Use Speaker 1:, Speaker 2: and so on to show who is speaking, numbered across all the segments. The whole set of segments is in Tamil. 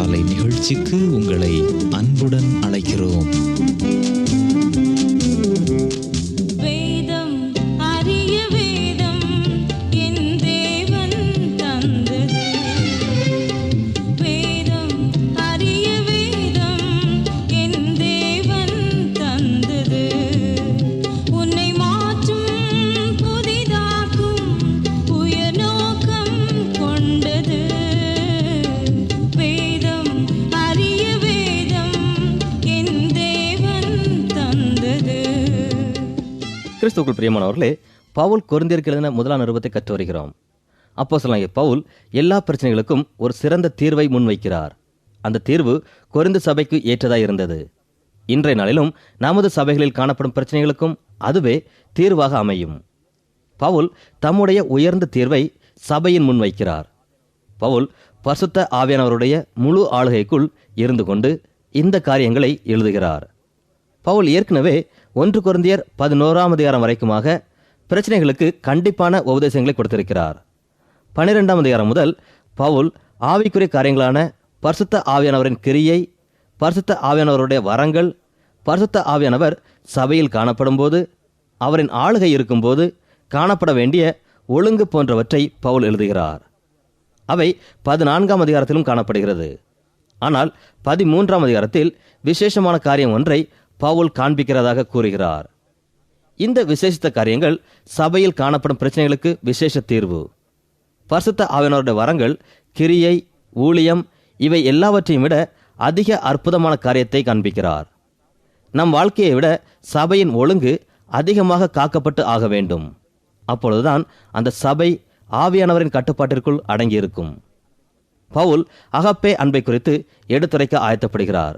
Speaker 1: காலை நிகழ்ச்சிக்கு உங்களை
Speaker 2: கிறிஸ்துக்குள் பிரியமானவர்களே பவுல் கொரிந்தியருக்கு எழுதின முதலாம் நிருபத்தை கற்று வருகிறோம். அப்போ பவுல் எல்லா பிரச்சனைகளுக்கும் ஒரு சிறந்த தீர்வை முன்வைக்கிறார். அந்த தீர்வு குறைந்த சபைக்கு ஏற்றதாக இருந்தது. இன்றைய நாளிலும் நமது சபைகளில் காணப்படும் பிரச்சனைகளுக்கும் அதுவே தீர்வாக அமையும். பவுல் தம்முடைய உயர்ந்த தீர்வை சபையின் முன்வைக்கிறார் பவுல் பசுத்த ஆவியானவருடைய முழு ஆளுகைக்குள் இருந்து கொண்டு இந்த காரியங்களை எழுதுகிறார். பவுல் ஏற்கனவே ஒன்று குருந்தியர் பதினோராம் அதிகாரம் வரைக்குமாக பிரச்சனைகளுக்கு கண்டிப்பான உபதேசங்களை கொடுத்திருக்கிறார். பன்னிரெண்டாம் அதிகாரம் முதல் பவுல் ஆவிக்குரிய காரியங்களான பரிசுத்த ஆவியானவரின் கிரியை பரிசுத்த ஆவியானவருடைய வரங்கள் பரிசுத்த ஆவியானவர் சபையில் காணப்படும்போது அவரின் ஆளுகை இருக்கும்போது காணப்பட வேண்டிய ஒழுங்கு போன்றவற்றை பவுல் எழுதுகிறார். அவை பதினான்காம் அதிகாரத்திலும் காணப்படுகிறது. ஆனால் பதிமூன்றாம் அதிகாரத்தில் விசேஷமான காரியம் ஒன்றை பவுல் காண்பிக்கிறதாக கூறுகிறார். இந்த விசேஷித்த காரியங்கள் சபையில் காணப்படும் பிரச்சனைகளுக்கு விசேஷ தீர்வு. பரிசுத்த ஆவியானவருடைய வரங்கள் கிரியை ஊழியம் இவை எல்லாவற்றையும் விட அதிக அற்புதமான காரியத்தை காண்பிக்கிறார். நம் வாழ்க்கையை விட சபையின் ஒழுங்கு அதிகமாக காக்கப்பட்டு ஆக வேண்டும். அப்பொழுதுதான் அந்த சபை ஆவியானவரின் கட்டுப்பாட்டிற்குள் அடங்கியிருக்கும். பவுல் அகப்பே அன்பை குறித்து எடுத்துரைக்க ஆயத்தப்படுகிறார்.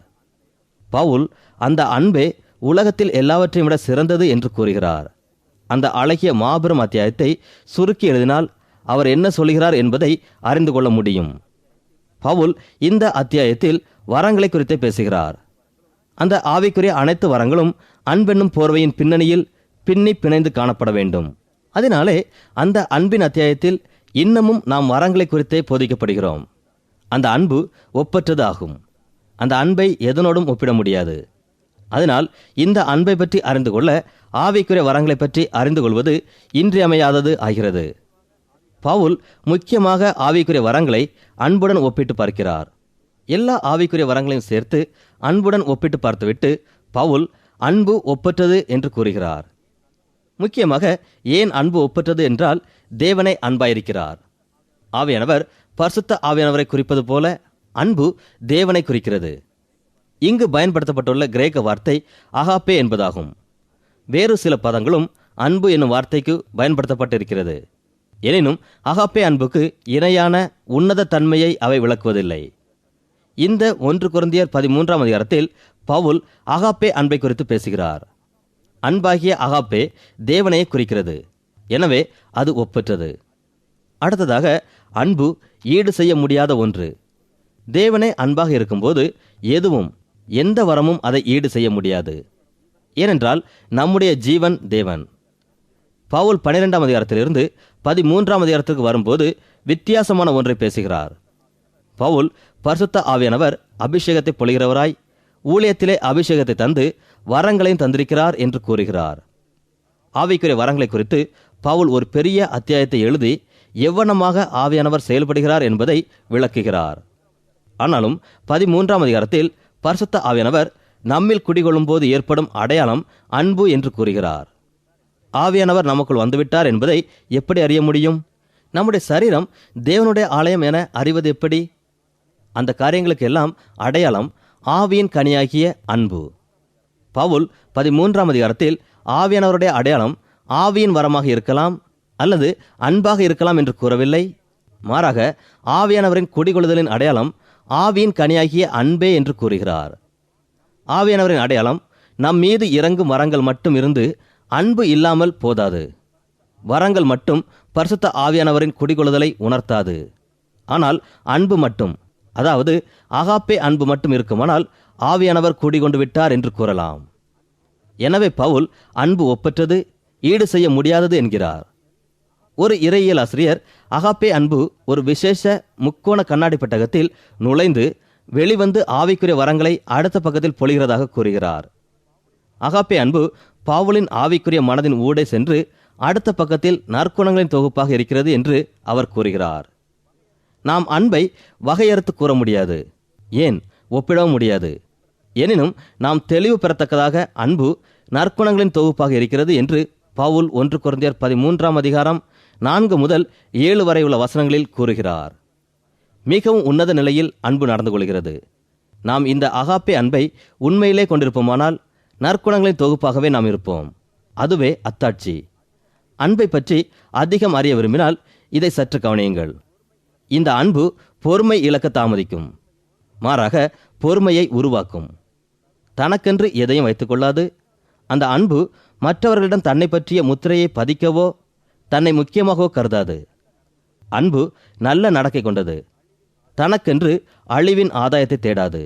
Speaker 2: பவுல் அந்த அன்பே உலகத்தில் எல்லாவற்றையும் விட சிறந்தது என்று கூறுகிறார். அந்த அழகிய மாபெரும் அத்தியாயத்தை சுருக்கி எழுதினால் அவர் என்ன சொல்கிறார் என்பதை அறிந்து கொள்ள முடியும். பவுல் இந்த அத்தியாயத்தில் வரங்களை குறித்தே பேசுகிறார். அந்த ஆவிக்குரிய அனைத்து வரங்களும் அன்பென்னும் போர்வையின் பின்னணியில் பின்னி பிணைந்து காணப்பட வேண்டும். அதனாலே அந்த அன்பின் அத்தியாயத்தில் இன்னமும் நாம் வரங்களை குறித்தே போதிக்கப்படுகிறோம். அந்த அன்பு ஒப்பற்றது ஆகும் அந்த அன்பை எதனோடும் ஒப்பிட முடியாது. அதனால் இந்த அன்பை பற்றி அறிந்து கொள்ள ஆவிக்குரிய வரங்களை பற்றி அறிந்து கொள்வது இன்றியமையாதது ஆகிறது. பவுல் முக்கியமாக ஆவிக்குரிய வரங்களை அன்புடன் ஒப்பிட்டு பார்க்கிறார். எல்லா ஆவிக்குரிய வரங்களையும் சேர்த்து அன்புடன் ஒப்பிட்டு பார்த்துவிட்டு பவுல் அன்பு ஒப்பற்றது என்று கூறுகிறார். முக்கியமாக ஏன் அன்பு ஒப்பற்றது என்றால் தேவனை அன்பாயிருக்கிறார். ஆவியானவர் பரிசுத்த ஆவியானவரை குறிப்பது போல அன்பு தேவனை குறிக்கிறது. இங்கு பயன்படுத்தப்பட்டுள்ள கிரேக்க வார்த்தை அகாப்பே என்பதாகும். வேறு சில பதங்களும் அன்பு என்னும் வார்த்தைக்கு பயன்படுத்தப்பட்டிருக்கிறது. எனினும் அகாப்பே அன்புக்கு இணையான உன்னத தன்மையை அவை விளக்குவதில்லை. இந்த ஒன்று குருந்தியர் பதிமூன்றாம் அதிகாரத்தில் பவுல் அகாப்பே அன்பை குறித்து பேசுகிறார். அன்பாகிய அகாப்பே தேவனையை குறிக்கிறது. எனவே அது ஒப்பற்றது. அடுத்ததாக அன்பு ஈடு செய்ய முடியாத ஒன்று. தேவனே அன்பாக இருக்கும்போது எதுவும் எந்த வரமும் அதை ஈடு செய்ய முடியாது. ஏனென்றால் நம்முடைய ஜீவன் தேவன். பவுல் பன்னிரெண்டாம் அதிகாரத்திலிருந்து பதிமூன்றாம் அதிகாரத்திற்கு வரும்போது வித்தியாசமான ஒன்றை பேசுகிறார். பவுல் பரிசுத்த ஆவியானவர் அபிஷேகத்தை பொழிகிறவராய் ஊழியத்திலே அபிஷேகத்தை தந்து வரங்களையும் தந்திருக்கிறார் என்று கூறுகிறார். ஆவிக்குரிய வரங்களை குறித்து பவுல் ஒரு பெரிய அத்தியாயத்தை எழுதி எவ்வனமாக ஆவியானவர் செயல்படுகிறார் என்பதை விளக்குகிறார். ஆனாலும் பதிமூன்றாம் அதிகாரத்தில் பரிசுத்த ஆவியானவர் நம்மில் குடிகொள்ளும் போது ஏற்படும் அடையாளம் அன்பு என்று கூறுகிறார். ஆவியானவர் நமக்குள் வந்துவிட்டார் என்பதை எப்படி அறிய முடியும்? நம்முடைய சரீரம் தேவனுடைய ஆலயம் என அறிவது எப்படி? அந்த காரியங்களுக்கு எல்லாம் அடையாளம் ஆவியின் கனியாகிய அன்பு. பவுல் பதிமூன்றாம் அதிகாரத்தில் ஆவியானவருடைய அடையாளம் ஆவியின் வரமாக இருக்கலாம் அல்லது அன்பாக இருக்கலாம் என்று கூறவில்லை. மாறாக ஆவியானவரின் குடிகொள்ளுதலின் அடையாளம் ஆவியின் கனியாகிய அன்பே என்று கூறுகிறார். ஆவியானவரின் அடையாளம் நம் மீது இறங்கும் வரங்கள் மட்டும் இருந்து அன்பு இல்லாமல் போதாது. வரங்கள் மட்டும் பரிசுத்த ஆவியானவரின் குடிகொள்ளுதலை உணர்த்தாது. ஆனால் அன்பு மட்டும் அதாவது அகாப்பே அன்பு மட்டும் இருக்குமானால் ஆவியானவர் குடிகொண்டு விட்டார் என்று கூறலாம். எனவே பவுல் அன்பு ஒப்பற்றது ஈடு செய்ய முடியாதது என்கிறார். ஒரு இறையியல் ஆசிரியர் அகாப்பே அன்பு ஒரு விசேஷ முக்கோண கண்ணாடி பெட்டகத்தில் நுழைந்து வெளிவந்து ஆவிக்குரிய வரங்களை அடுத்த பக்கத்தில் பொழிகிறதாக கூறுகிறார். அகாப்பே அன்பு பாவுலின் ஆவிக்குரிய மனதின் ஊடே சென்று அடுத்த பக்கத்தில் நற்குணங்களின் தொகுப்பாக இருக்கிறது என்று அவர் கூறுகிறார். நாம் அன்பை வகையறுத்து கூற முடியாது ஏன் ஒப்பிடவும் முடியாது. எனினும் நாம் தெளிவு பெறத்தக்கதாக அன்பு நற்குணங்களின் தொகுப்பாக இருக்கிறது என்று பவுல் ஒன்று குறைந்தர் பதிமூன்றாம் அதிகாரம் நான்கு முதல் ஏழு வரை உள்ள வசனங்களில் கூறுகிறார். மிகவும் உன்னத நிலையில் அன்பு நடந்து கொள்கிறது நாம் இந்த அகாப்பே அன்பை உண்மையிலே கொண்டிருப்போமானால் நற்குணங்களின் தொகுப்பாகவே நாம் இருப்போம். அதுவே அத்தாட்சி. அன்பை பற்றி அதிகம் அறிய விரும்பினால் இதை சற்று கவனியுங்கள். இந்த அன்பு பொறுமை இழக்க தாமதிக்கும். மாறாக பொறுமையை உருவாக்கும். தனக்கென்று எதையும் வைத்துக்கொள்ளாது அந்த அன்பு மற்றவர்களிடம் தன்னை பற்றிய முத்திரையை பதிக்கவோ தன்னை முக்கியமாகவோ கருதாது. அன்பு நல்ல நடக்கை கொண்டது. தனக்கென்று அழிவின் ஆதாயத்தை தேடாது.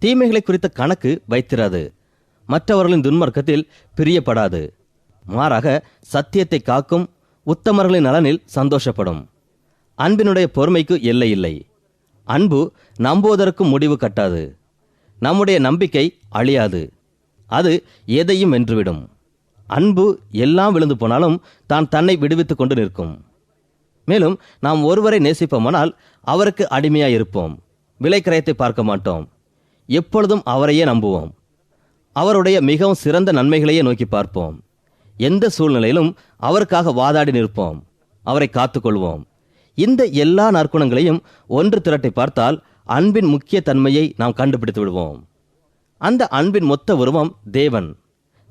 Speaker 2: தீமைகளை குறித்த கணக்கு வைத்திராது. மற்றவர்களின் துன்மார்க்கத்தில் பிரியப்படாது. மாறாக சத்தியத்தை காக்கும் உத்தமர்களின் நலனில் சந்தோஷப்படும். அன்பினுடைய பொறுமைக்கு எல்லை இல்லை. அன்பு நம்புவதற்கும் முடிவு கட்டாது. நம்முடைய நம்பிக்கை அழியாது. அது எதையும் வென்றுவிடும். அன்பு எல்லாம் விழுந்து போனாலும் தான் தன்னை விடுவித்துக் கொண்டு நிற்கும். மேலும் நாம் ஒருவரை நேசிப்போமானால் அவருக்கு அடிமையாக இருப்போம். விலைக்கிரயத்தை பார்க்க மாட்டோம். எப்பொழுதும் அவரையே நம்புவோம். அவருடைய மிகவும் சிறந்த நன்மைகளையே நோக்கி பார்ப்போம். எந்த சூழ்நிலையிலும் அவருக்காக வாதாடி நிற்போம். அவரை காத்துக்கொள்வோம் இந்த எல்லா நற்குணங்களையும் ஒன்று திரட்டி பார்த்தால் அன்பின் முக்கிய தன்மையை நாம் கண்டுபிடித்து விடுவோம். அந்த அன்பின் மொத்த உருவம் தேவன்.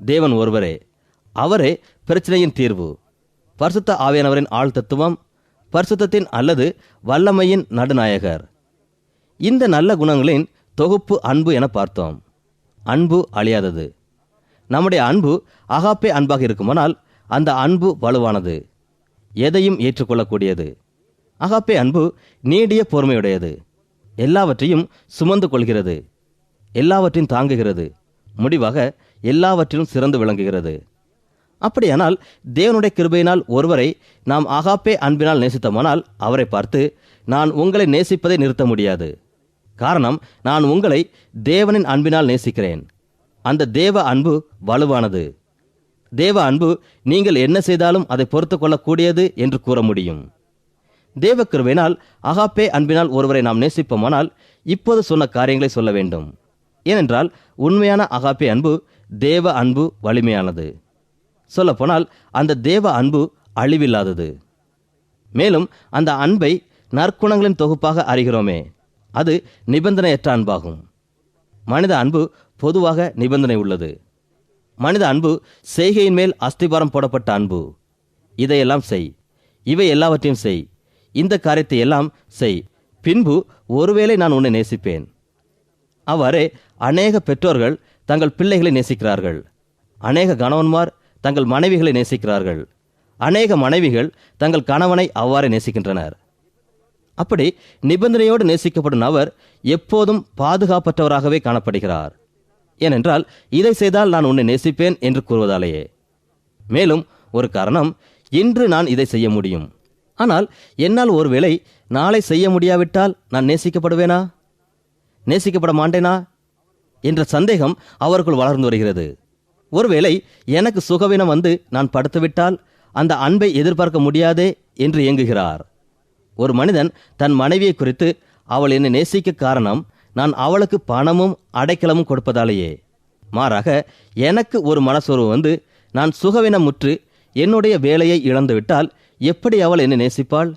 Speaker 2: தேவன் ஒருவரே. அவரே பிரச்சனையின் தீர்வு. பரிசுத்த ஆவியானவரின் ஆள் தத்துவம் பரிசுத்தத்தின் அல்லது வல்லமையின் நடுநாயகர். இந்த நல்ல குணங்களின் தொகுப்பு அன்பு என பார்த்தோம். அன்பு அழியாதது. நம்முடைய அன்பு அகாப்பே அன்பாக இருக்குமானால் அந்த அன்பு வலுவானது. எதையும் ஏற்றுக்கொள்ளக்கூடியது. அகாப்பே அன்பு நீடிய பொறுமையுடையது. எல்லாவற்றையும் சுமந்து கொள்கிறது. எல்லாவற்றையும் தாங்குகிறது. முடிவாக எல்லாவற்றிலும் சிறந்து விளங்குகிறது. அப்படியானால் தேவனுடைய கிருபையினால் ஒருவரை நாம் ஆகாப்பே அன்பினால் நேசித்தோமானால் அவரை பார்த்து நான் உங்களை நேசிப்பதை நிறுத்த முடியாது. காரணம் நான் உங்களை தேவனின் அன்பினால் நேசிக்கிறேன். அந்த தேவ அன்பு வலுவானது. தேவ அன்பு நீங்கள் என்ன செய்தாலும் அதை பொறுத்து கொள்ளக்கூடியது என்று கூற முடியும். தேவ கிருபையினால் அகாப்பே அன்பினால் ஒருவரை நாம் நேசிப்போமானால் இப்போது சொன்ன காரியங்களை சொல்ல வேண்டும். ஏனென்றால் உண்மையான அகாப்பே அன்பு தேவ அன்பு வலிமையானது. சொல்லப்போனால் அந்த தேவ அன்பு அழிவில்லாதது. மேலும் அந்த அன்பை நற்குணங்களின் தொகுப்பாக அறிகிறோமே அது நிபந்தனையற்ற அன்பாகும். மனித அன்பு பொதுவாக நிபந்தனை உள்ளது. மனித அன்பு செய்கையின் மேல் அஸ்திபாரம் போடப்பட்ட அன்பு. இதையெல்லாம் செய். இவை எல்லாவற்றையும் செய். இந்த காரியத்தை எல்லாம் செய். பின்பு ஒருவேளை நான் உன்னை நேசிப்பேன். அவ்வாறே அநேக பெற்றோர்கள் தங்கள் பிள்ளைகளை நேசிக்கிறார்கள். அநேக கணவன்மார் தங்கள் மனைவிகளை நேசிக்கிறார்கள். அநேக மனைவிகள் தங்கள் கணவனை அவ்வாறே நேசிக்கின்றனர். அப்படி நிபந்தனையோடு நேசிக்கப்படும் அவர் எப்போதும் பாதுகாப்பற்றவராகவே காணப்படுகிறார். ஏனென்றால் இதை செய்தால் நான் உன்னை நேசிப்பேன் என்று கூறுவதாலேயே. மேலும் ஒரு காரணம் இன்று நான் இதை செய்ய முடியும். ஆனால் என்னால் ஒருவேளை நாளை செய்ய முடியாவிட்டால் நான் நேசிக்கப்படுவேனா? நேசிக்கப்பட மாட்டேனா? என்ற சந்தேகம் அவருக்குள் வளர்ந்து வருகிறது. ஒருவேளை எனக்கு சுகவீனம் வந்து நான் படுத்துவிட்டால் அந்த அன்பை எதிர்பார்க்க முடியாதே என்று ஏங்குகிறார். ஒரு மனிதன் தன் மனைவியை குறித்து அவள் என்னை நேசிக்க காரணம் நான் அவளுக்கு பணமும் அடைக்கலமும் கொடுப்பதாலேயே. மாறாக எனக்கு ஒரு மனசோர்வு வந்து நான் சுகவீனமுற்று என்னுடைய வேலையை இழந்துவிட்டால் எப்படி அவள் என்னை நேசிப்பாள்?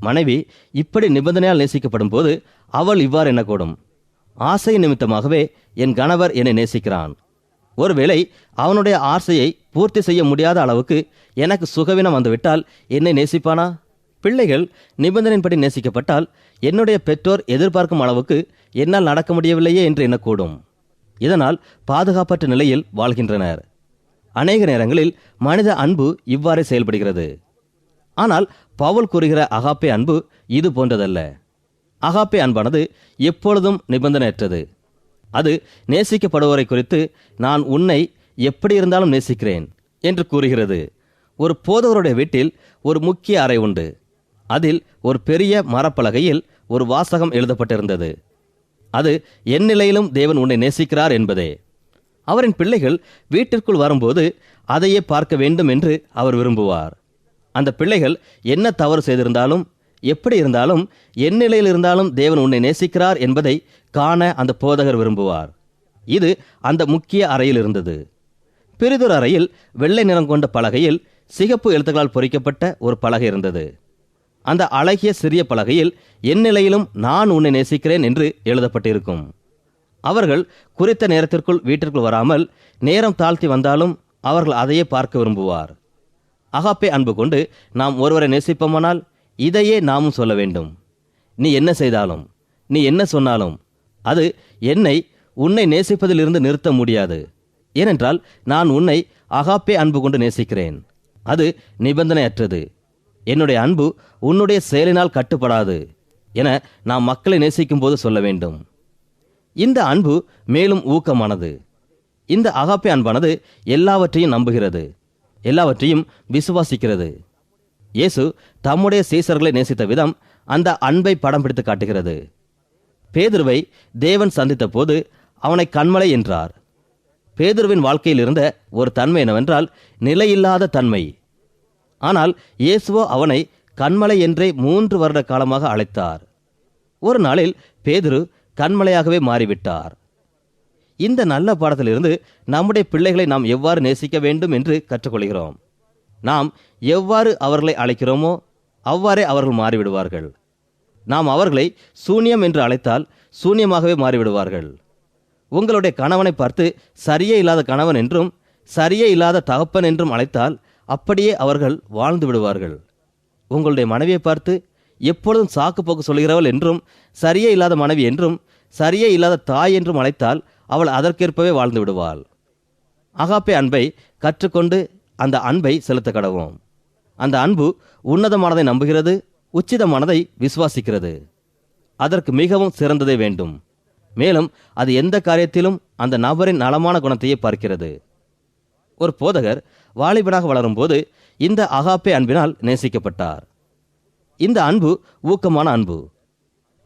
Speaker 2: மனைவி இப்படி நிபந்தனையால் நேசிக்கப்படும் போது அவள் இவ்வாறு எண்ணக்கூடும். ஆசை நிமித்தமாகவே என் கணவர் என்னை நேசிக்கிறான். ஒருவேளை அவனுடைய ஆசையை பூர்த்தி செய்ய முடியாத அளவுக்கு எனக்கு சுகவீனம் வந்துவிட்டால் என்னை நேசிப்பானா? பிள்ளைகள் நிபந்தனையின்படி நேசிக்கப்பட்டால் என்னுடைய பெற்றோர் எதிர்பார்க்கும் அளவுக்கு என்னால் நடக்க முடியவில்லையே என்று எண்ணக்கூடும். இதனால் பாதுகாப்பற்ற நிலையில் வாழ்கின்றனர். அநேக நேரங்களில் மனித அன்பு இவ்வாறே செயல்படுகிறது. ஆனால் பவுல் கூறுகிற அகாப்பே அன்பு இது போன்றதல்ல. அகாப்பே அன்பானது எப்பொழுதும் நிபந்தனையற்றது. அது நேசிக்கப்படுவோரை குறித்து நான் உன்னை எப்படி இருந்தாலும் நேசிக்கிறேன் என்று கூறுகிறது. ஒரு போதவருடைய வீட்டில் ஒரு முக்கிய அறை உண்டு. அதில் ஒரு பெரிய மரப்பலகையில் ஒரு வாசகம் எழுதப்பட்டிருந்தது. அது என் நிலையிலும் தேவன் உன்னை நேசிக்கிறார் என்பதே. அவரின் பிள்ளைகள் வீட்டிற்குள் வரும்போது அதையே பார்க்க வேண்டும் என்று அவர் விரும்புவார். அந்த பிள்ளைகள் என்ன தவறு செய்திருந்தாலும் எப்படி இருந்தாலும் என் நிலையில் இருந்தாலும் தேவன் உன்னை நேசிக்கிறார் என்பதை காண அந்த போதகர் விரும்புவார். இது அந்த முக்கிய அறையில் இருந்தது. பெரிதொரு அறையில் வெள்ளை நிறம் கொண்ட பலகையில் சிகப்பு எழுத்துக்களால் பொறிக்கப்பட்ட ஒரு பலகை இருந்தது. அந்த அழகிய சிறிய பலகையில் என் நிலையிலும் நான் உன்னை நேசிக்கிறேன் என்று எழுதப்பட்டிருக்கும். அவர்கள் குறித்த நேரத்திற்குள் வீட்டிற்குள் வராமல் நேரம் தாழ்த்தி வந்தாலும் அவர்கள் அதையே பார்க்க விரும்புவார். அகாப்பே அன்பு கொண்டு நாம் ஒருவரை நேசிப்போமானால் இதையே நாமும் சொல்ல வேண்டும். நீ என்ன செய்தாலும் நீ என்ன சொன்னாலும் அது என்னை உன்னை நேசிப்பதிலிருந்து நிறுத்த முடியாது. ஏனென்றால் நான் உன்னை அகாப்பே அன்பு கொண்டு நேசிக்கிறேன். அது நிபந்தனையற்றது. என்னுடைய அன்பு உன்னுடைய செயலினால் கட்டுப்படாது என நாம் மக்களை நேசிக்கும் போது சொல்ல வேண்டும். இந்த அன்பு மேலும் ஊக்கமானது. இந்த அகாப்பே அன்பானது எல்லாவற்றையும் நம்புகிறது. எல்லாவற்றையும் விசுவாசிக்கிறது. இயேசு தம்முடைய சீசர்களை நேசித்த விதம் அந்த அன்பை படம் பிடித்து காட்டுகிறது. பேதுருவை தேவன் சந்தித்த போது அவனை கண்மலை என்றார். பேதுருவின் வாழ்க்கையில் இருந்த ஒரு தன்மை என்னவென்றால் நிலையில்லாத தன்மை. ஆனால் இயேசுவோ அவனை கண்மலை என்றே மூன்று வருட காலமாக அழைத்தார். ஒரு நாளில் பேதுரு கண்மலையாகவே மாறிவிட்டார். இந்த நல்ல பாடத்திலிருந்து நம்முடைய பிள்ளைகளை நாம் எவ்வாறு நேசிக்க வேண்டும் என்று கற்றுக்கொள்கிறோம். நாம் எவ்வாறு அவர்களை அழைக்கிறோமோ அவ்வாறே அவர்கள் மாறிவிடுவார்கள். நாம் அவர்களை சூனியம் என்று அழைத்தால் சூனியமாகவே மாறிவிடுவார்கள். உங்களுடைய கணவனை பார்த்து சரியே இல்லாத கணவன் என்றும் சரியே இல்லாத தகப்பன் என்றும் அழைத்தால் அப்படியே அவர்கள் வாழ்ந்து விடுவார்கள். உங்களுடைய மனைவியை பார்த்து எப்பொழுதும் சாக்கு போக்கு சொல்கிறவள் என்றும் சரியே இல்லாத மனைவி என்றும் சரியே இல்லாத தாய் என்றும் அழைத்தால் அவள் அதற்கேற்பவே வாழ்ந்து விடுவாள். அகாப்பே அன்பை கற்றுக்கொண்டு அந்த அன்பை செலுத்த கடவோம் அந்த அன்பு உன்னதமானதை நம்புகிறது உச்சிதமானதை விசுவாசிக்கிறது. அதற்கு மிகவும் சிறந்ததே வேண்டும். மேலும் அது எந்த காரியத்திலும் அந்த நபரின் நலமான குணத்தையே பார்க்கிறது. ஒரு போதகர் வாலிபனாக வளரும்போது இந்த அகாப்பே அன்பினால் நேசிக்கப்பட்டார். இந்த அன்பு ஊக்கமான அன்பு.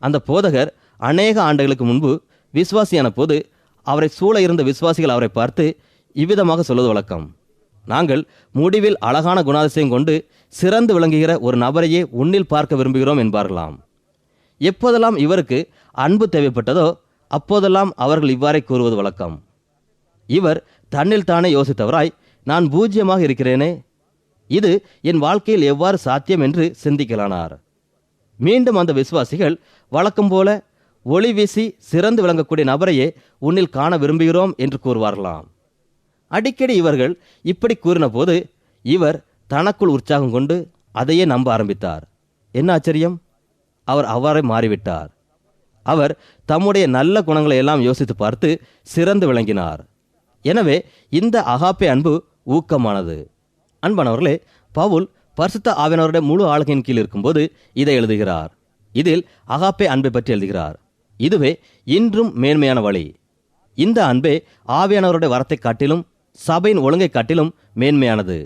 Speaker 2: அந்த போதகர் அநேக ஆண்டுகளுக்கு முன்பு விசுவாசியான போது அவரை சூழ இருந்த விசுவாசிகள் அவரை பார்த்து இவ்விதமாக சொல்வது வழக்கம். நாங்கள் முடிவில் அழகான குணாதிசயம் கொண்டு சிறந்து விளங்குகிற ஒரு நபரையே உன்னில் பார்க்க விரும்புகிறோம் என்பார்களாம். எப்போதெல்லாம் இவருக்கு அன்பு தேவைப்பட்டதோ அப்போதெல்லாம் அவர்கள் இவ்வாறே கூறுவது வழக்கம். இவர் தன்னில் தானே யோசித்தவராய் நான் பூஜ்யமாக இருக்கிறேனே? இது என் வாழ்க்கையில் எவ்வாறு சாத்தியம் என்று சிந்திக்கலானார். மீண்டும் அந்த விசுவாசிகள் வழக்கம் போல ஒளி வீசி சிறந்து விளங்கக்கூடிய நபரையே உன்னில் காண விரும்புகிறோம் என்று கூறுவார்களாம். அடிக்கடி இவர்கள் இப்படி கூறினபோது இவர் தனக்குள் உற்சாகம் கொண்டு அதையே நம்ப ஆரம்பித்தார். என்ன ஆச்சரியம்? அவர் அவ்வாறே மாறிவிட்டார். அவர் தம்முடைய நல்ல குணங்களை எல்லாம் யோசித்து பார்த்து சிறந்து விளங்கினார். எனவே இந்த அகாப்பே அன்பு ஊக்கமானது. அன்பானவர்களே பவுல் பரிசுத்த ஆவியானவருடைய முழு ஆளுகையின் கீழ் இருக்கும்போது இதை எழுதுகிறார். இதில் அகாப்பே அன்பை பற்றி எழுதுகிறார். இதுவே இன்றும் மேன்மையான வழி. இந்த அன்பே ஆவியானவருடைய வரத்தை காட்டிலும் சபையின் ஒழுங்கை காட்டிலும் மேன்மையானது.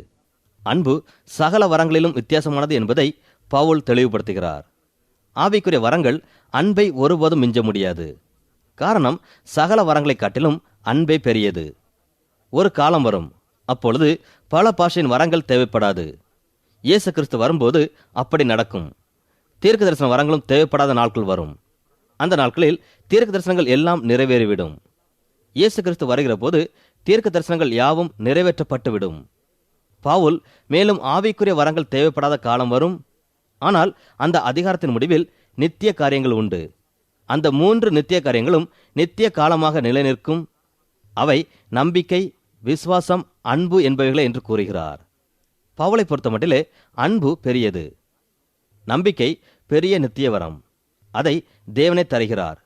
Speaker 2: அன்பு சகல வரங்களிலும் வித்தியாசமானது என்பதை பவுல் தெளிவுபடுத்துகிறார். ஆவிக்குரிய வரங்கள் அன்பை ஒருபோதும் மிஞ்ச முடியாது. காரணம் சகல வரங்களை காட்டிலும் அன்பே பெரியது. ஒரு காலம் வரும் அப்பொழுது பல பாஷையின் வரங்கள் தேவைப்படாது. இயேசு கிறிஸ்து வரும்போது அப்படி நடக்கும். தீர்க்க தரிசன வரங்களும் தேவைப்படாத நாட்கள் வரும். அந்த நாட்களில் தீர்க்க தரிசனங்கள் எல்லாம் நிறைவேறிவிடும். இயேசு கிறிஸ்து வருகிற போது தீர்க்க தரிசனங்கள் யாவும் நிறைவேற்றப்பட்டுவிடும். பாவுல் மேலும் ஆவிக்குரிய வரங்கள் தேவைப்படாத காலம் வரும். ஆனால் அந்த அதிகாரத்தின் முடிவில் நித்திய காரியங்கள் உண்டு. அந்த மூன்று நித்திய காரியங்களும் நித்திய காலமாக நிலைநிற்கும். அவை நம்பிக்கை விசுவாசம் அன்பு என்பவைகளே என்று கூறுகிறார். பவுலை பொறுத்தமட்டிலே அன்பு பெரியது. நம்பிக்கை பெரிய நித்திய வரம். அதை தேவனே தருகிறார்.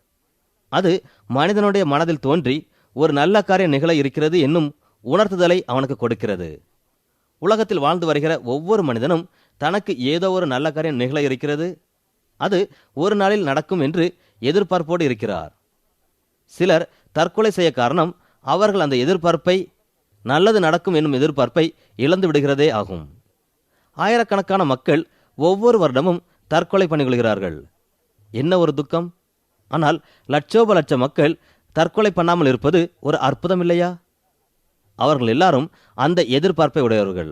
Speaker 2: அது மனிதனுடைய மனதில் தோன்றி ஒரு நல்ல காரியம் நிகழ இருக்கிறது என்னும் உணர்த்துதலை அவனுக்கு கொடுக்கிறது. உலகத்தில் வாழ்ந்து வருகிற ஒவ்வொரு மனிதனும் தனக்கு ஏதோ ஒரு நல்ல காரியம் நிகழ இருக்கிறது. அது ஒரு நாளில் நடக்கும் என்று எதிர்பார்ப்போடு இருக்கிறார். சிலர் தற்கொலை செய்ய காரணம் அவர்கள் அந்த எதிர்பார்ப்பை நல்லது நடக்கும் என்னும் எதிர்பார்ப்பை இழந்து விடுகிறதே ஆகும். ஆயிரக்கணக்கான மக்கள் ஒவ்வொரு வருடமும் தற்கொலை பண்ணிக்கொள்கிறார்கள். என்ன ஒரு துக்கம்? ஆனால் லட்சோப லட்ச மக்கள் தற்கொலை பண்ணாமல் இருப்பது ஒரு அற்புதம் இல்லையா அவர்கள் எல்லாரும் அந்த எதிர்பார்ப்பை உடையவர்கள்.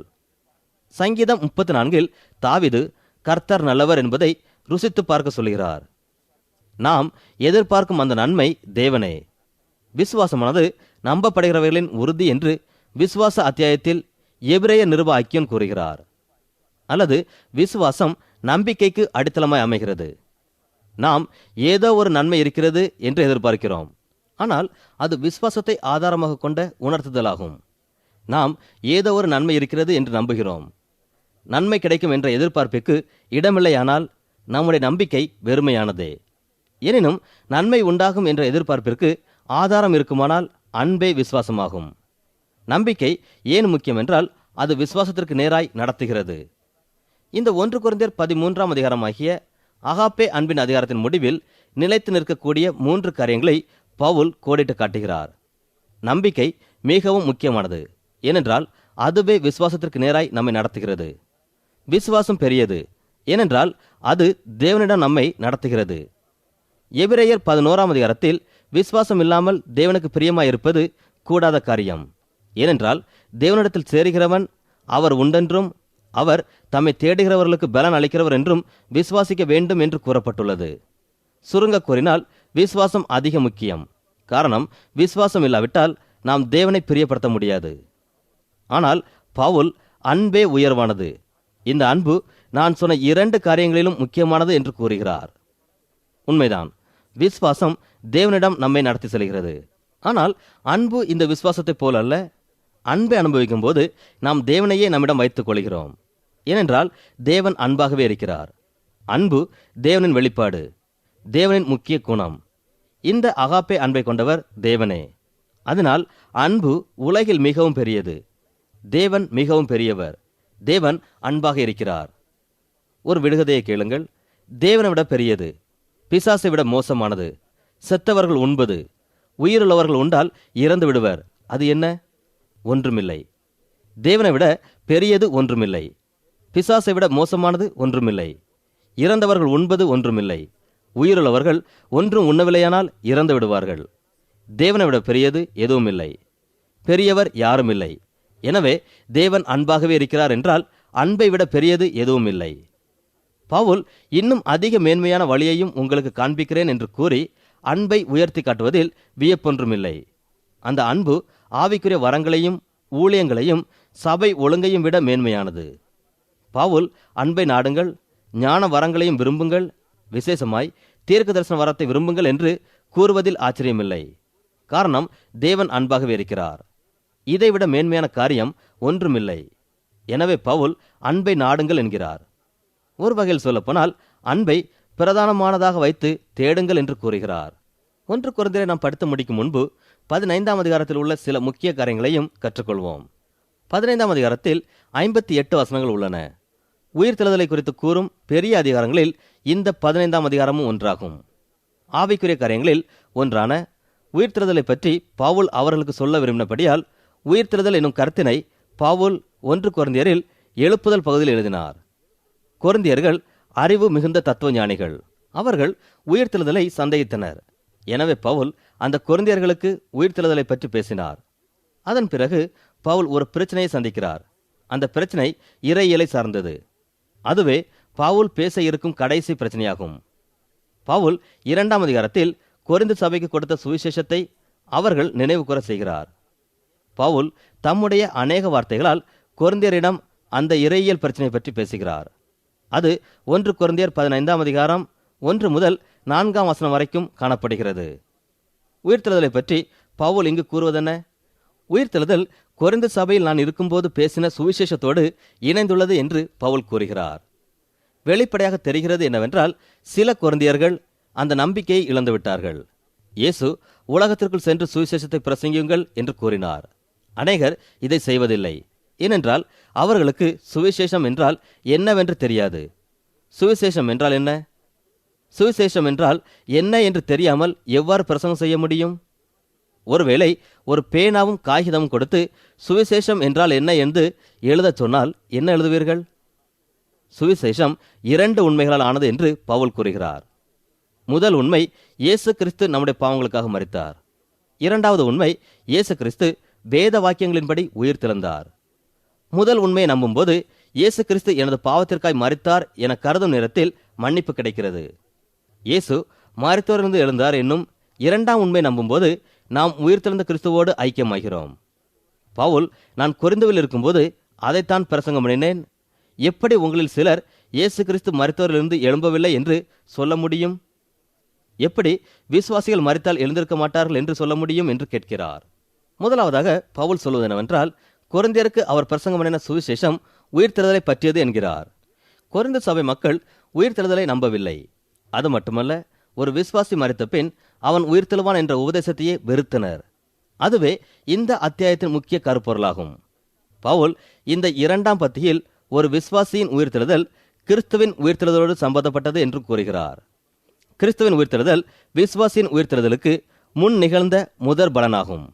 Speaker 2: சங்கீதம் முப்பத்தி நான்கில் தாவிது கர்த்தர் நல்லவர் என்பதை ருசித்து பார்க்க சொல்கிறார் நாம் எதிர்பார்க்கும் அந்த நன்மை தேவனே. விசுவாசமானது நம்பப்படுகிறவர்களின் உறுதி என்று விசுவாச அத்தியாயத்தில் எபிரேய நிருப ஐக்கியன் கூறுகிறார். அல்லது விசுவாசம் நம்பிக்கைக்கு அடித்தளமாய் அமைகிறது. நாம் ஏதோ ஒரு நன்மை இருக்கிறது என்று எதிர்பார்க்கிறோம். ஆனால் அது விசுவாசத்தை ஆதாரமாக கொண்ட உணர்த்துதலாகும். நாம் ஏதோ ஒரு நன்மை இருக்கிறது என்று நம்புகிறோம். நன்மை கிடைக்கும் என்ற எதிர்பார்ப்பிற்கு இடமில்லையானால் நம்முடைய நம்பிக்கை வெறுமையானதே. எனினும் நன்மை உண்டாகும் என்ற எதிர்பார்ப்பிற்கு ஆதாரம் இருக்குமானால் அன்பே விசுவாசமாகும். நம்பிக்கை ஏன் முக்கியம் என்றால் அது விசுவாசத்திற்கு நேராய் நடத்துகிறது. இந்த ஒன்று குறைந்தர் பதிமூன்றாம் அதிகாரமாகிய அகாப்பே அன்பின் அதிகாரத்தின் முடிவில் நிலைத்து நிற்கக்கூடிய மூன்று காரியங்களை பவுல் கோடிட்டு காட்டுகிறார். நம்பிக்கை மிகவும் முக்கியமானது. ஏனென்றால் அதுவே விசுவாசத்திற்கு நேராய் நம்மை நடத்துகிறது. விசுவாசம் பெரியது. ஏனென்றால் அது தேவனிடம் நம்மை நடத்துகிறது. எபிரேயர் பதினோராம் அதிகாரத்தில் விசுவாசம் இல்லாமல் தேவனுக்கு பிரியமாயிருப்பது கூடாத காரியம். ஏனென்றால் தேவனிடத்தில் சேருகிறவன் அவர் உண்டென்றும் அவர் தம்மை தேடுகிறவர்களுக்கு பலன் அளிக்கிறவர் என்றும் விசுவாசிக்க வேண்டும் என்று கூறப்பட்டுள்ளது. சுருங்க கூறினால் விசுவாசம் அதிக முக்கியம். காரணம் விசுவாசம் இல்லாவிட்டால் நாம் தேவனை பிரியப்படுத்த முடியாது. ஆனால் பவுல் அன்பே உயர்வானது. இந்த அன்பு நான் சொன்ன இரண்டு காரியங்களிலும் முக்கியமானது என்று கூறுகிறார். உண்மைதான். விசுவாசம் தேவனிடம் நம்மை நடத்தி செல்கிறது. ஆனால் அன்பு இந்த விசுவாசத்தைப் போல அல்ல அன்பை அனுபவிக்கும் போது நாம் தேவனையே நம்மிடம் வைத்துக் கொள்கிறோம். ஏனென்றால் தேவன் அன்பாகவே இருக்கிறார். அன்பு தேவனின் வெளிப்பாடு. தேவனின் முக்கிய குணம். இந்த அகாப்பே அன்பை கொண்டவர் தேவனே. அதனால் அன்பு உலகில் மிகவும் பெரியது. தேவன் மிகவும் பெரியவர். தேவன் அன்பாக இருக்கிறார். ஒரு விடுகதையை கேளுங்கள். தேவனை விட பெரியது. பிசாசை விட மோசமானது. செத்தவர்கள் உண்பது உயிருள்ளவர்கள் உண்டால் இறந்து விடுவர். அது என்ன? ஒன்றுமில்லை. தேவனை விட பெரியது ஒன்றுமில்லை. பிசாசை விட மோசமானது ஒன்றுமில்லை. இறந்தவர்கள் உண்பது ஒன்றுமில்லை. உயிருள்ளவர்கள் ஒன்றும் உண்ணவில்லையானால் இறந்து விடுவார்கள். தேவனை விட பெரியது எதுவும் இல்லை பெரியவர் யாரும் இல்லை எனவே தேவன் அன்பாகவே இருக்கிறார் என்றால் அன்பை விட பெரியது எதுவும் இல்லை பவுல் இன்னும் அதிக மேன்மையான வழியையும் உங்களுக்கு காண்பிக்கிறேன் என்று கூறி அன்பை உயர்த்தி காட்டுவதில் வியப்பொன்றுமில்லை. அந்த அன்பு ஆவிக்குரிய வரங்களையும் ஊழியங்களையும் சபை ஒழுங்கையும் விட மேன்மையானது. பவுல் அன்பை நாடுங்கள் ஞான வரங்களையும் விரும்புங்கள் விசேஷமாய் தீர்க்க தரிசன வரத்தை விரும்புங்கள் என்று கூறுவதில் ஆச்சரியமில்லை. காரணம் தேவன் அன்பாகவே இருக்கிறார். இதைவிட மேன்மையான காரியம் ஒன்றுமில்லை. எனவே பவுல் அன்பை நாடுங்கள் என்கிறார். ஒரு வகையில் சொல்லப்போனால் அன்பை பிரதானமானதாக வைத்து தேடுங்கள் என்று கூறுகிறார். ஒன்று குறைந்தரை நாம் படித்து முடிக்கும் முன்பு பதினைந்தாம் அதிகாரத்தில் உள்ள சில முக்கிய காரியங்களையும் கற்றுக்கொள்வோம். பதினைந்தாம் அதிகாரத்தில் ஐம்பத்தி எட்டு வசனங்கள் உள்ளன. உயிர்த்தெழுதலை குறித்து கூறும் பெரிய அதிகாரங்களில் இந்த பதினைந்தாம் அதிகாரமும் ஒன்றாகும். ஆவிக்குரிய காரியங்களில் ஒன்றான உயிர்த்தெழுதலை பற்றி பவுல் அவர்களுக்கு சொல்ல விரும்பினபடியால் உயிர்த்தெழுதல் என்னும் கருத்தினை பவுல் ஒன்று குறைந்தியரில் எழுப்புதல் பகுதியில் எழுதினார். கொரிந்தியர்கள் அறிவு மிகுந்த தத்துவ ஞானிகள் அவர்கள் உயிர்த்தெழுதலை சந்தேகித்தனர். எனவே பவுல் அந்த கொரிந்தியர்களுக்கு உயிர்த்தெழுதலை பற்றி பேசினார். அதன் பிறகு பவுல் ஒரு பிரச்சனையை சந்திக்கிறார். அந்த பிரச்சனை இறையியலை சார்ந்தது. அதுவே பவுல் பேச இருக்கும் கடைசி பிரச்சனையாகும். பவுல் இரண்டாம் அதிகாரத்தில் குறைந்த சபைக்கு கொடுத்த சுவிசேஷத்தை அவர்கள் நினைவுகூர செய்கிறார். பவுல் தம்முடைய அநேக வார்த்தைகளால் கொரிந்தியரிடம் அந்த இறையியல் பிரச்சனை பற்றி பேசுகிறார். அது ஒன்று கொரிந்தியர் பதினைந்தாம் அதிகாரம் ஒன்று முதல் நான்காம் வசனம் வரைக்கும் காணப்படுகிறது. உயிர்த்தெழுதலை பற்றி பவுல் இங்கு கூறுவதென்ன? உயிர்த்தெழுதல் குறைந்த சபையில் நான் இருக்கும்போது பேசின சுவிசேஷத்தோடு இணைந்துள்ளது என்று பவுல் கூறுகிறார். வெளிப்படையாக தெரிகிறது என்னவென்றால் சில குழந்தையர்கள் அந்த நம்பிக்கையை இழந்துவிட்டார்கள் இயேசு உலகத்திற்குள் சென்று சுவிசேஷத்தை பிரசங்கியுங்கள் என்று கூறினார். அநேகர் இதை செய்வதில்லை. ஏனென்றால் அவர்களுக்கு சுவிசேஷம் என்றால் என்னவென்று தெரியாது. சுவிசேஷம் என்றால் என்ன? சுவிசேஷம் என்றால் என்ன என்று தெரியாமல் எவ்வாறு பிரசங்கம் செய்ய முடியும்? ஒருவேளை ஒரு பேனாவும் காகிதமும் கொடுத்து சுவிசேஷம் என்றால் என்ன என்று எழுதச் சொன்னால் என்ன எழுதுவீர்கள்? சுவிசேஷம் இரண்டு உண்மைகளால் ஆனது என்று பவுல் கூறுகிறார். முதல் உண்மை இயேசு கிறிஸ்து நம்முடைய பாவங்களுக்காக மறித்தார் இரண்டாவது உண்மை இயேசு கிறிஸ்து வேத வாக்கியங்களின்படி உயிர் திறந்தார் முதல் உண்மையை நம்பும்போது இயேசு கிறிஸ்து எனது பாவத்திற்காய் மறித்தார் என கருதும் நேரத்தில் மன்னிப்பு கிடைக்கிறது. இயேசு மறித்தோரிலிருந்து எழுந்தார் என்னும் இரண்டாம் உண்மை நம்பும்போது நாம் உயிர்த்தெழுந்த கிறிஸ்துவோடு ஐக்கியமாகிறோம். பவுல் நான் குறைந்தவில் இருக்கும்போது அதைத்தான் பிரசங்கம் பண்ணினேன் எப்படி உங்களில் சிலர் இயேசு கிறிஸ்து மரித்தோரிலிருந்து எழும்பவில்லை என்று சொல்ல முடியும்? எப்படி விசுவாசிகள் மறித்தால் எழுந்திருக்க மாட்டார்கள் என்று சொல்ல முடியும் என்று கேட்கிறார். முதலாவதாக பவுல் சொல்வது என்னவென்றால் கொரிந்தியருக்கு அவர் பிரசங்கம் பண்ணின சுவிசேஷம் உயிர்த்தெழுதலை பற்றியது என்கிறார். குறைந்த சபை மக்கள் உயிர்த்தெழுதலை நம்பவில்லை. அது மட்டுமல்ல ஒரு விசுவாசி மறைத்த பின் அவன் உயிர்த்தெழுவான் என்ற உபதேசத்தையே வெறுத்தனர். அதுவே இந்த அத்தியாயத்தின் முக்கிய கருப்பொருளாகும். பவுல் இந்த இரண்டாம் பத்தியில் ஒரு விசுவாசியின் உயிர்த்தெழுதல் கிறிஸ்துவின் உயிர்த்தெழுதலோடு சம்பந்தப்பட்டது என்று கூறுகிறார். கிறிஸ்துவின் உயிர்த்தெழுதல் விஸ்வாசியின் உயிர்த்தெழுதலுக்கு முன் நிகழ்ந்த முதற் பலனாகும்.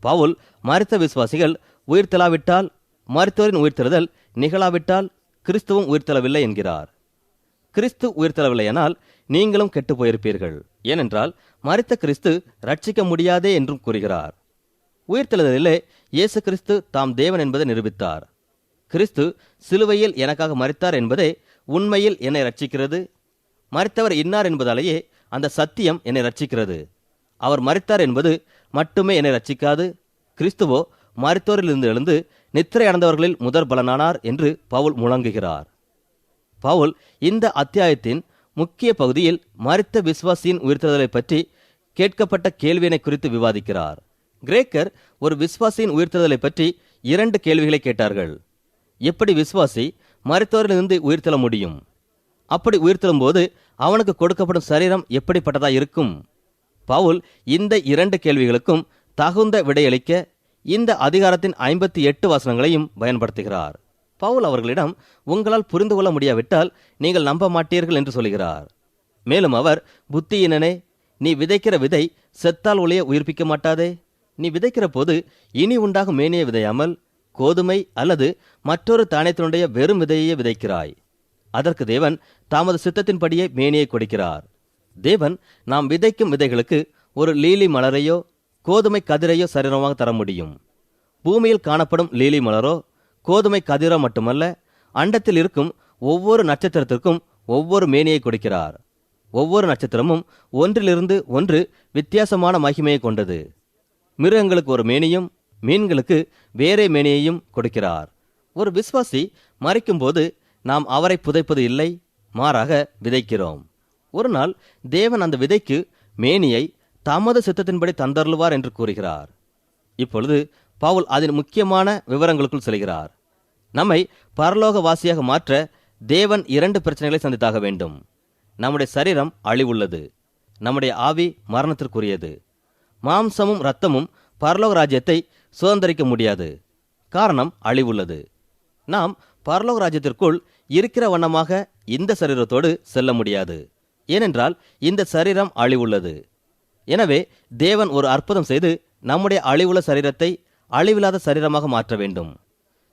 Speaker 2: பவுல் மறித்த விசுவாசிகள் உயிர்த்தெழாவிட்டால் மருத்துவரின் உயிர்த்தெழுதல் நிகழாவிட்டால் கிறிஸ்துவும் உயிர்த்தெழவில்லை என்கிறார். கிறிஸ்து உயிர்த்தெழவில்லையானால் நீங்களும் கெட்டுப் போயிருப்பீர்கள் ஏனென்றால் மறித்த கிறிஸ்து ரட்சிக்க முடியாதே என்றும் கூறுகிறார். உயிர்த்தெழுதலிலே இயேசு கிறிஸ்து தாம் தேவன் என்பதை நிரூபித்தார். கிறிஸ்து சிலுவையில் எனக்காக மறித்தார் என்பதே உண்மையில் என்னை ரட்சிக்கிறது மறித்தவர் இன்னார் என்பதாலேயே அந்த சத்தியம் என்னை ரட்சிக்கிறது அவர் மறித்தார் என்பது மட்டுமே என்னை ரட்சிக்காது கிறிஸ்துவோ மரித்தோரிலிருந்து எழுந்து நித்திரை அடைந்தவர்களில் முதற் பலனானார் என்று பவுல் முழங்குகிறார். பவுல் இந்த அத்தியாயத்தின் முக்கிய பகுதியில் மறித்த விசுவாசியின் உயிர்த்தெழுதலை பற்றி கேட்கப்பட்ட கேள்வியினை குறித்து விவாதிக்கிறார். கிரேக்கர் ஒரு விசுவாசியின் உயிர்த்தெழுதலை பற்றி இரண்டு கேள்விகளை கேட்டார்கள். எப்படி விசுவாசி மரித்தோரிலிருந்து உயிர்த்தெழ முடியும்? அப்படி உயிர்த்தெழும் போது அவனுக்கு கொடுக்கப்படும் சரீரம் எப்படிப்பட்டதா இருக்கும்? பவுல் இந்த இரண்டு கேள்விகளுக்கும் தகுந்த விடையளிக்க இந்த அதிகாரத்தின் ஐம்பத்தி எட்டு வசனங்களையும் பயன்படுத்துகிறார். பவுல் அவர்களிடம் உங்களால் புரிந்து கொள்ள முடியாவிட்டால் நீங்கள் நம்ப மாட்டீர்கள் என்று சொல்கிறார் மேலும் அவர் புத்தியினனே நீ விதைக்கிற விதை செத்தால் ஒளிய உயிர்ப்பிக்க மாட்டாதே. நீ விதைக்கிற போது இனி உண்டாகும் மேனியை விதையாமல் கோதுமை அல்லது மற்றொரு தானியத்தினுடைய வெறும் விதையையே விதைக்கிறாய். அதற்கு தேவன் தமது சித்தத்தின்படியே மேனியை கொடுக்கிறார். தேவன் நாம் விதைக்கும் விதைகளுக்கு ஒரு லீலி மலரையோ கோதுமை கதிரையோ சரீரமாக தர முடியும். பூமியில் காணப்படும் லீலி மலரோ கோதுமை கதிரோ மட்டுமல்ல அண்டத்தில் இருக்கும் ஒவ்வொரு நட்சத்திரத்திற்கும் ஒவ்வொரு மேனியை கொடுக்கிறார். ஒவ்வொரு நட்சத்திரமும் ஒன்றிலிருந்து ஒன்று வித்தியாசமான மகிமையை கொண்டது. மிருகங்களுக்கு ஒரு மேனியும் மீன்களுக்கு வேறே மேனியையும் கொடுக்கிறார். ஒரு விசுவாசி மறைக்கும்போது நாம் அவரை புதைப்பது இல்லை மாறாக விதைக்கிறோம். ஒரு நாள் தேவன் அந்த விதைக்கு மேனியை தமது சித்தத்தின்படி தந்தருளுவார் என்று கூறுகிறார். இப்பொழுது பவுல் அதன் முக்கியமான விவரங்களுக்குள் செல்கிறார். நம்மை பரலோகவாசியாக மாற்ற தேவன் இரண்டு பிரச்சனைகளை சந்தித்தாக வேண்டும். நம்முடைய சரீரம் அழிவுள்ளது. நம்முடைய ஆவி மரணத்திற்குரியது. மாம்சமும் இரத்தமும் பரலோக ராஜ்யத்தை சுதந்திரிக்க முடியாது. காரணம் அழிவுள்ளது. நாம் பரலோக ராஜ்யத்திற்குள் இருக்கிற வண்ணமாக இந்த சரீரத்தோடு செல்ல முடியாது. ஏனென்றால் இந்த சரீரம் அழிவுள்ளது. எனவே தேவன் ஒரு அற்புதம் செய்து நம்முடைய அழிவுள்ள சரீரத்தை அழிவில்லாத சரீரமாக மாற்ற வேண்டும்.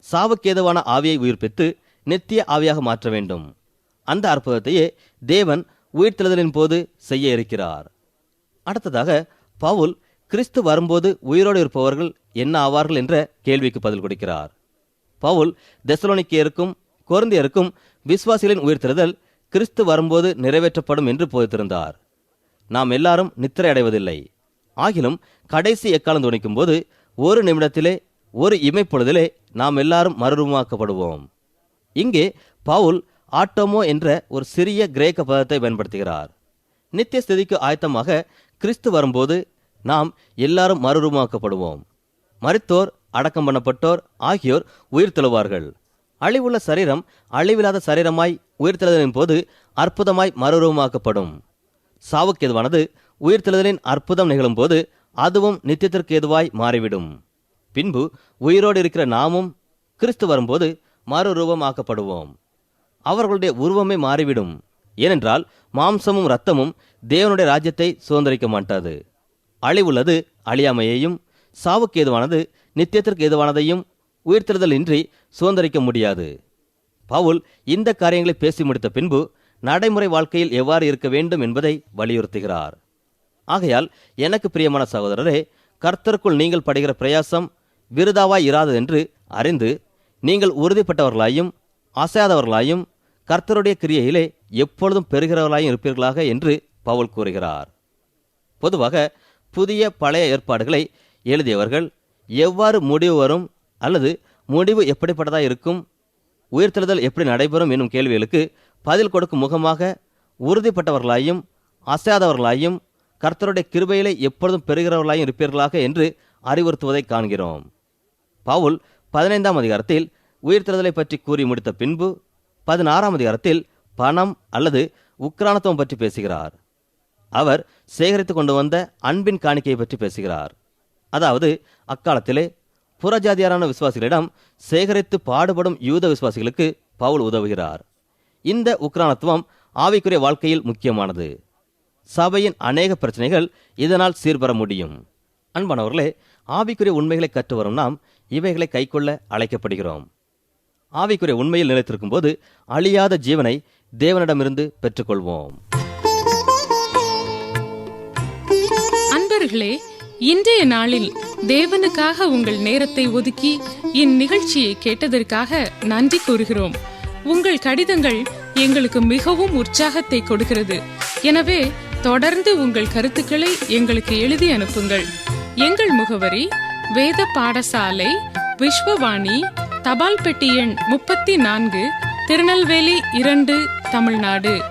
Speaker 2: சாவுக்கேதுவான ஆவியை உயிர்ப்பித்து நித்திய ஆவியாக மாற்ற வேண்டும். அந்த அற்புதத்தையே தேவன் உயிர்த்தெழுதலின் போது செய்ய இருக்கிறார். அடுத்ததாக பவுல் கிறிஸ்து வரும்போது உயிரோடு இருப்பவர்கள் என்ன ஆவார்கள் என்ற கேள்விக்கு பதில் கொடுக்கிறார். பவுல் தெசலோனிக்கியருக்கும் குழந்தையருக்கும் விசுவாசிகளின் உயிர்த்தெழுதல் கிறிஸ்து வரும்போது நிறைவேற்றப்படும் என்று போதித்திருந்தார். நாம் எல்லாரும் நித்திரை அடைவதில்லை ஆகிலும் கடைசி எக்காலம் துணிக்கும் போது ஒரு நிமிடத்திலே ஒரு இமைப்பொழுதிலே நாம் எல்லாரும் மறுரூபமாக்கப்படுவோம். இங்கே பவுல் ஆட்டோமோ என்ற ஒரு சிறிய கிரேக்க பதத்தை பயன்படுத்துகிறார். நித்திய ஸ்திதிக்கு ஆயத்தமாக கிறிஸ்து வரும்போது நாம் எல்லாரும் மறுரூபமாக்கப்படுவோம். மறுத்தோர் அடக்கம் பண்ணப்பட்டோர் ஆகியோர் உயிர் தெழுவார்கள். அழிவுள்ள சரீரம் அழிவில்லாத சரீரமாய் உயிர்த்தெழுதலின் போது அற்புதமாய் மறுரூபமாக்கப்படும். சாவுக்கு எதுவானது உயிர்த்தெழுதலின் அற்புதம் நிகழும் போது அதுவும் நித்தியத்திற்கு எதுவாய் மாறிவிடும். பின்பு உயிரோடு இருக்கிற நாமும் கிறிஸ்து வரும்போது மறுரூபமாக்கப்படுவோம். அவர்களுடைய உருவமே மாறிவிடும். ஏனென்றால் மாம்சமும் இரத்தமும் தேவனுடைய ராஜ்யத்தை சுதந்திரிக்க மாட்டாது. அழிவுள்ளது அழியாமையையும் சாவுக்கு ஏதுவானது நித்தியத்திற்கு ஏதுவானதையும் உயிர்த்தெழுதல் இன்றி சுதந்திரிக்க முடியாது. பவுல் இந்த காரியங்களை பேசி முடித்த பின்பு நடைமுறை வாழ்க்கையில் எவ்வாறு இருக்க வேண்டும் என்பதை வலியுறுத்துகிறார். ஆகையால் எனக்கு பிரியமான சகோதரரே கர்த்தருக்குள் நீங்கள் படுகிற பிரயாசம் விருதாவாய் இராததென்று அறிந்து நீங்கள் உறுதிப்பட்டவர்களாயும் அசையாதவர்களாயும் கர்த்தருடைய கிரியையிலே எப்பொழுதும் பெறுகிறவர்களாயும் இருப்பீர்களாக என்று பவுல் கூறுகிறார். பொதுவாக புதிய பழைய ஏற்பாடுகளை எழுதியவர்கள் எவ்வாறு முடிவு வரும் அல்லது முடிவு எப்படிப்பட்டதாக இருக்கும் உயிர்த்தெழுதல் எப்படி நடைபெறும் என்னும் கேள்விகளுக்கு பதில் கொடுக்கும் முகமாக உறுதிப்பட்டவர்களாயும் அசையாதவர்களாயும் கர்த்தருடைய கிருபையிலே எப்பொழுதும் பெறுகிறவர்களாயும் இருப்பீர்களாக என்று அறிவுறுத்துவதை காண்கிறோம். பவுல் பதினைந்தாம் அதிகாரத்தில் உயிர்த்தெழுதலை பற்றி கூறி முடித்த பின்பு பதினாறாம் அதிகாரத்தில் பணம் அல்லது உக்ரானத்துவம் பற்றி பேசுகிறார். அவர் சேகரித்து கொண்டு வந்த அன்பின் காணிக்கையை பற்றி பேசுகிறார். அதாவது அக்காலத்திலே புறஜாதியாரான விசுவாசிகளிடம் சேகரித்து பாடுபடும் யூத விசுவாசிகளுக்கு பவுல் உதவுகிறார். இந்த உக்ரானத்துவம் ஆவிக்குரிய வாழ்க்கையில் முக்கியமானது. சபையின் அநேக பிரச்சனைகள் இதனால் சீர்பெற முடியும். அன்பானவர்களே ஆவிக்குரிய உண்மைகளை கற்று வரும் நாம் இவைகளை கைக்கொள்ள அழைக்கப்படுகிறோம். ஆவிக்குரிய உண்மையில் நிலைத்திருக்கும் போது அழியாத ஜீவனை தேவனிடமிருந்து பெற்றுக்கொள்வோம்.
Speaker 3: அன்பர்களே இன்றைய நாளில் தேவனுக்காக உங்கள் நேரத்தை ஒதுக்கி இந்நிகழ்ச்சியை கேட்டதற்காக நன்றி கூறுகிறோம். உங்கள் கடிதங்கள் எங்களுக்கு மிகவும் உற்சாகத்தை கொடுக்கிறது. எனவே தொடர்ந்து உங்கள் கருத்துக்களை எங்களுக்கு எழுதி அனுப்புங்கள். எங்கள் முகவரி வேத பாடசாலை விஸ்வவாணி தபால் பெட்டி எண் முப்பத்தி நான்கு திருநெல்வேலி இரண்டு தமிழ்நாடு.